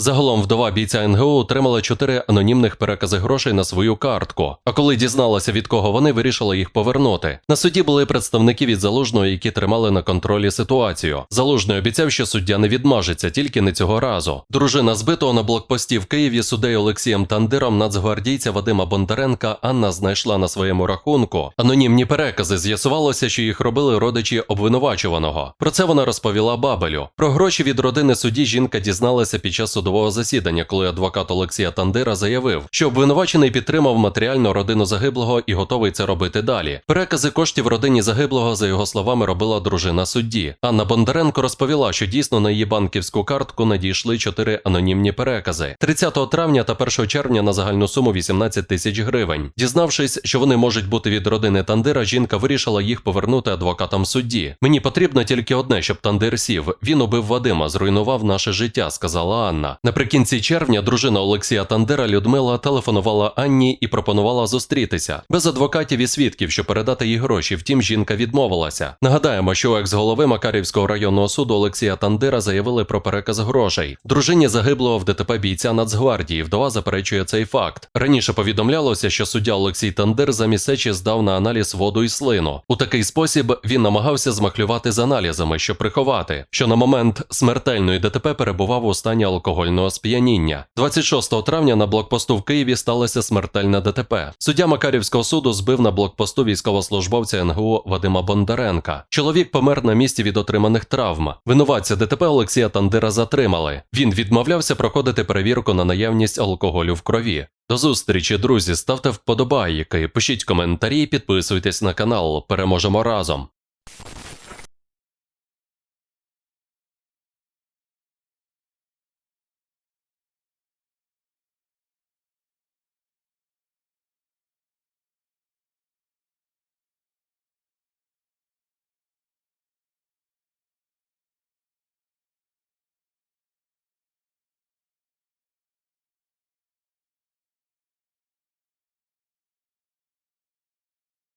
Загалом вдова бійця НГУ отримала чотири анонімних перекази грошей на свою картку. А коли дізналася від кого вони, вирішила їх повернути. На суді були представники від залужного, які тримали на контролі ситуацію. Залужний обіцяв, що суддя не відмажеться, тільки не цього разу. Дружина збитого на блокпості в Києві суддею Олексієм Тандиром нацгвардійця Вадима Бондаренка Анна знайшла на своєму рахунку анонімні перекази. З'ясувалося, що їх робили родичі обвинувачуваного. Про це вона розповіла Бабелю. Про гроші від родини судді жінка дізналася під час судового засідання, коли адвокат Олексія Тандира заявив, що обвинувачений підтримав матеріально родину загиблого і готовий це робити далі. Перекази коштів родині загиблого, за його словами, робила дружина судді. Анна Бондаренко розповіла, що дійсно на її банківську картку надійшли чотири анонімні перекази 30 травня та 1 червня на загальну суму 18 тисяч гривень. Дізнавшись, що вони можуть бути від родини Тандира, жінка вирішила їх повернути адвокатам судді. Мені потрібно тільки одне, щоб Тандир сів. Він убив Вадима, зруйнував наше життя, сказала Анна. Наприкінці червня дружина Олексія Тандира Людмила телефонувала Анні і пропонувала зустрітися без адвокатів і свідків, щоб передати їй гроші. Втім, жінка відмовилася. Нагадаємо, що екс-голови Макарівського районного суду Олексія Тандира заявили про переказ грошей. Дружині загиблого в ДТП бійця Нацгвардії. Вдова заперечує цей факт. Раніше повідомлялося, що суддя Олексій Тандир замість сечі здав на аналіз воду і слину. У такий спосіб він намагався змахлювати з аналізами, щоб приховати, що на момент смертельної ДТП перебував у стані алкогольного сп'яніння. 26 травня на блокпосту в Києві сталося смертельне ДТП. Суддя Макарівського суду збив на блокпосту військовослужбовця НГУ Вадима Бондаренка. Чоловік помер на місці від отриманих травм. Винуватця ДТП Олексія Тандира затримали. Він відмовлявся проходити перевірку на наявність алкоголю в крові. До зустрічі, друзі. Ставте вподобайки, пишіть коментарі, підписуйтесь на канал. Переможемо разом.